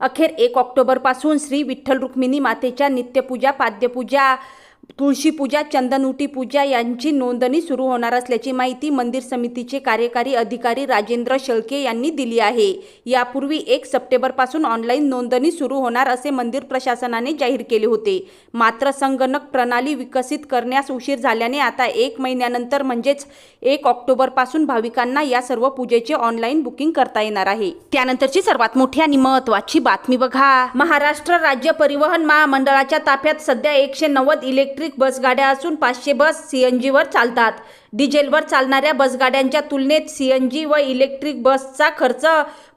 अखेर एक ऑक्टोबरपासून श्री विठ्ठल रुक्मिणी मातेच्या नित्यपूजा पाद्यपूजा तुळशी पूजा चंदनउटी पूजा यांची नोंदणी सुरू होणार असल्याची माहिती मंदिर समितीचे कार्यकारी अधिकारी राजेंद्र शेळके यांनी दिली आहे. यापूर्वी एक सप्टेंबरपासून ऑनलाईन नोंदणी सुरू होणार असे मंदिर प्रशासनाने जाहीर केले होते. मात्र संगणक प्रणाली विकसित करण्यास उशीर झाल्याने आता एक महिन्यानंतर म्हणजेच एक ऑक्टोबरपासून भाविकांना या सर्व पूजेचे ऑनलाईन बुकिंग करता येणार आहे. त्यानंतरची सर्वात मोठी आणि महत्त्वाची बातमी बघा. महाराष्ट्र राज्य परिवहन महामंडळाच्या ताफ्यात सध्या एकशे नव्वद इलेक्ट्रिक बसगाड्या असून पाचशे बस सीएनजीवर चालतात. डिझेलवर चालणाऱ्या बसगाड्यांच्या तुलनेत सीएनजी व इलेक्ट्रिक बसचा खर्च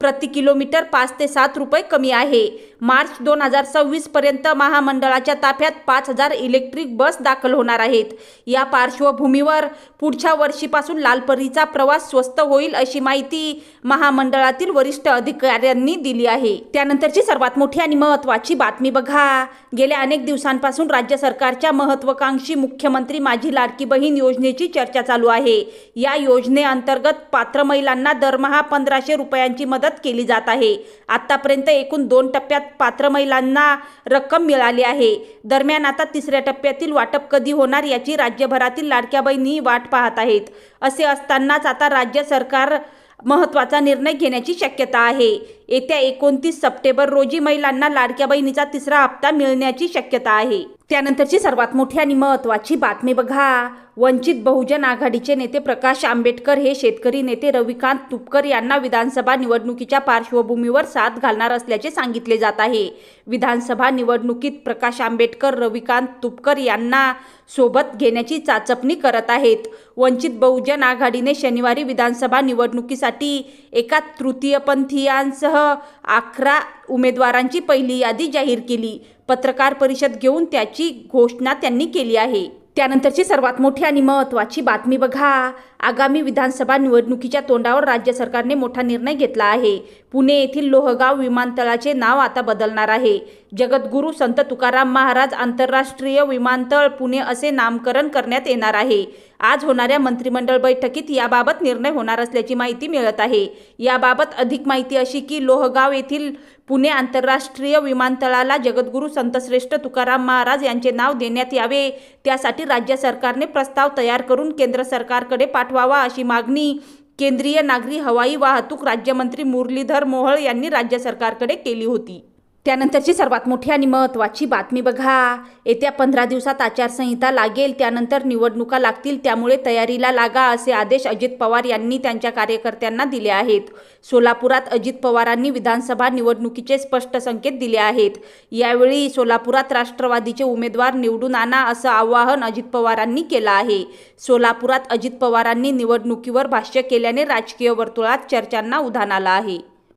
प्रति किलोमीटर पाच ते सात रुपये कमी आहे. मार्च दोन हजार सव्वीस पर्यंत महामंडळाच्या ताफ्यात पाच हजार इलेक्ट्रिक बस दाखल होणार आहेत. या पार्श्वभूमीवर पुढच्या वर्षीपासून लालपरीचा प्रवास स्वस्त होईल अशी माहिती महामंडळातील वरिष्ठ अधिकाऱ्यांनी दिली आहे. त्यानंतरची सर्वात मोठी आणि महत्त्वाची बातमी बघा. गेल्या अनेक दिवसांपासून राज्य सरकारच्या महत्वाकांक्षी मुख्यमंत्री माझी लाडकी बहीण योजनेची चर्चा चर्चा चालू आहे. या योजनेअंतर्गत पात्र महिलांना दरमहा पंधराशे रुपयांची मदत केली जात आहे. आतापर्यंत एकूण दोन टप्प्यात पात्र महिलांना रक्कम मिळाली आहे. दरम्यान आता तिसऱ्या टप्प्यातील वाटप कधी होणार याची राज्यभरातील लाडक्या बहिणी वाट पाहत आहेत. असे असतानाच आता राज्य सरकार महत्त्वाचा निर्णय घेण्याची शक्यता आहे. येत्या एकोणतीस सप्टेंबर रोजी महिलांना लाडक्या बहिणीचा तिसरा हप्ता मिळण्याची शक्यता आहे. त्यानंतरची सर्वात मोठी आणि महत्त्वाची बातमी बघा. वंचित बहुजन आघाडीचे नेते प्रकाश आंबेडकर हे शेतकरी नेते रविकांत तुपकर यांना विधानसभा निवडणुकीच्या पार्श्वभूमीवर साथ घालणार असल्याचे सांगितले जात आहे. विधानसभा निवडणुकीत प्रकाश आंबेडकर रविकांत तुपकर यांना सोबत घेण्याची चाचपणी करत आहेत. वंचित बहुजन आघाडीने शनिवारी विधानसभा निवडणुकीसाठी एका तृतीयपंथीयांसह अकरा उमेदवारांची पहिली यादी जाहीर केली. पत्रकार परिषद घेऊन त्याची घोषणा त्यांनी केली आहे. त्यानंतरची सर्वात मोठी आणि महत्त्वाची बातमी बघा. आगामी विधानसभा निवडणुकीच्या तोंडावर राज्य सरकारने मोठा निर्णय घेतला आहे. पुणे येथील लोहगाव विमानतळाचे नाव आता बदलणार आहे. जगद्गुरू संत तुकाराम महाराज आंतरराष्ट्रीय विमानतळ पुणे असे नामकरण करण्यात येणार आहे. आज होणाऱ्या मंत्रिमंडळ बैठकीत याबाबत निर्णय होणार असल्याची माहिती मिळत आहे. याबाबत अधिक माहिती अशी की लोहगाव येथील पुणे आंतरराष्ट्रीय विमानतळाला जगद्गुरू संतश्रेष्ठ तुकाराम महाराज यांचे नाव देण्यात यावे. त्यासाठी राज्य सरकारने प्रस्ताव तयार करून केंद्र सरकारकडे पाठवावा अशी मागणी. केंद्रीय नागरी हवाई वाहतूक राज्यमंत्री मुरलीधर मोहोळ यांनी राज्य सरकारकडे केली होती. त्यानंतरची सर्वात मोठी आणि महत्त्वाची बातमी बघा. येत्या पंधरा दिवसात आचारसंहिता लागेल त्यानंतर निवडणुका लागतील त्यामुळे तयारीला लागा असे आदेश अजित पवार यांनी त्यांच्या कार्यकर्त्यांना दिले आहेत. सोलापुरात अजित पवारांनी विधानसभा निवडणुकीचे स्पष्ट संकेत दिले आहेत. यावेळी सोलापुरात राष्ट्रवादीचे उमेदवार निवडून आणा असं आवाहन अजित पवारांनी केलं आहे. सोलापुरात अजित पवारांनी निवडणुकीवर भाष्य केल्याने राजकीय वर्तुळात चर्चांना उधाण आलं आहे.